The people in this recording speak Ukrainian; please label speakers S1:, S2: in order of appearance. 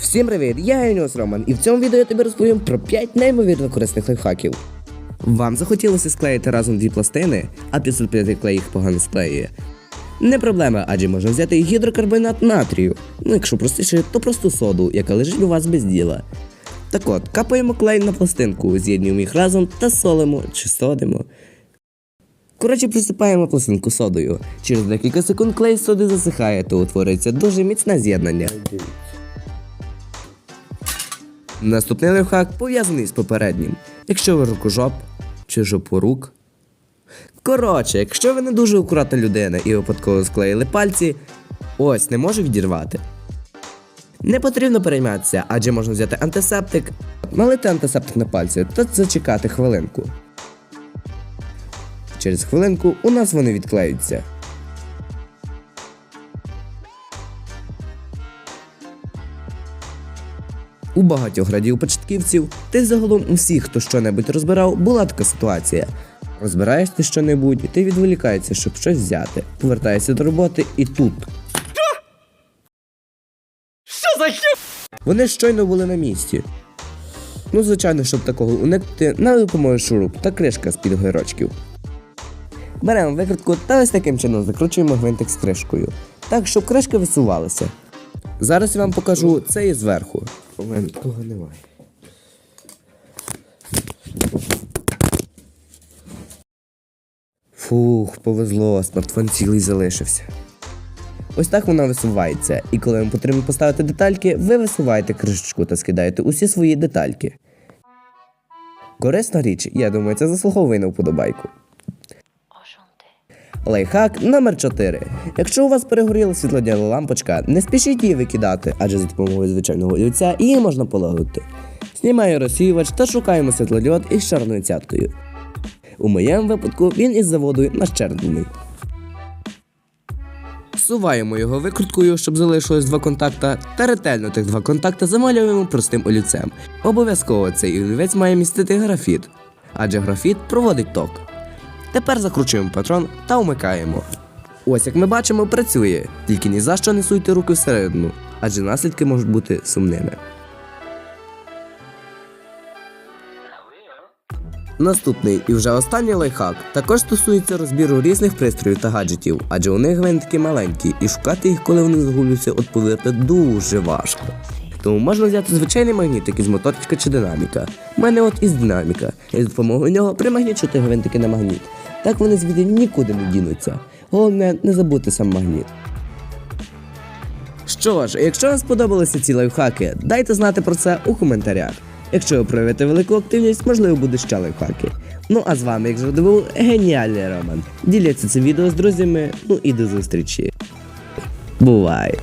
S1: Всім привіт! Я Геніус Роман, і в цьому відео я тобі розповім про 5 неймовірно корисних лайфхаків. Вам захотілося склеїти разом дві пластини, а 505 клей їх погано склеює. Не проблема, адже можна взяти гідрокарбонат натрію. Ну, якщо простіше, то просто соду, яка лежить у вас без діла. Так от, капаємо клей на пластинку, з'єднуємо їх разом та солимо чи содимо. Коротше, присипаємо пластинку содою. Через декілька секунд клей соди засихає, то утворюється дуже міцне з'єднання. Наступний лайфхак пов'язаний з попереднім. Якщо ви рукожоп чи жопорук. Коротше, якщо ви не дуже акуратна людина і випадково склеїли пальці, ось не може відірвати. Не потрібно перейматися, адже можна взяти антисептик, налити антисептик на пальці та зачекати хвилинку. Через хвилинку у нас вони відклеються. У багатьох радіопочатківців, та й загалом у всіх, хто щонебудь розбирав, була така ситуація. Розбираєш ти щонебудь, ти відволікаєшся, щоб щось взяти. Повертаєшся до роботи і тут.
S2: Що за хі...
S1: Вони щойно були на місці. Ну, звичайно, щоб такого уникнути, нам допоможе шуруп та кришка з-під огірочків. Беремо викрутку та ось таким чином закручуємо гвинтик з кришкою, так, щоб кришка висувалася. Зараз я вам покажу це і зверху. У мене такого немає. Фух, повезло, смартфон цілий залишився. Ось так вона висувається, і коли вам потрібно поставити детальки, ви висуваєте кришечку та скидаєте усі свої детальки. Корисна річ, я думаю, це заслуговує на вподобайку. Лайфхак номер 4. Якщо у вас перегоріла світлодіяна лампочка, не спішіть її викидати, адже за допомогою звичайного олівця її можна полагодити. Знімаю розсіювач та шукаємо світлодіод із чорною цяткою. У моєму випадку він із заводу нащерблений. Суваємо його викруткою, щоб залишилось два контакта, та ретельно тих два контакта замалюємо простим олівцем. Обов'язково цей олівець має містити графіт, адже графіт проводить ток. Тепер закручуємо патрон та вмикаємо. Ось як ми бачимо, працює, тільки ні за що не суйте руки всередину, адже наслідки можуть бути сумними. Наступний і вже останній лайфхак також стосується розбіру різних пристроїв та гаджетів, адже у них гвинтики маленькі, і шукати їх, коли вони загублюються, от повірте, дуже важко. Тому можна взяти звичайний магнітик із моторчика чи динаміка. У мене от із динаміка, і з допомогою нього примагнічувати гвинтики на магніт. Так вони звідти нікуди не дінуться. Головне, не забути сам магніт. Що ж, якщо вам сподобалися ці лайфхаки, дайте знати про це у коментарях. Якщо ви проявите велику активність, можливо буде ще лайфхаки. Ну а з вами, як завжди, був геніальний Роман. Діляться це відео з друзями, ну і до зустрічі. Бувай!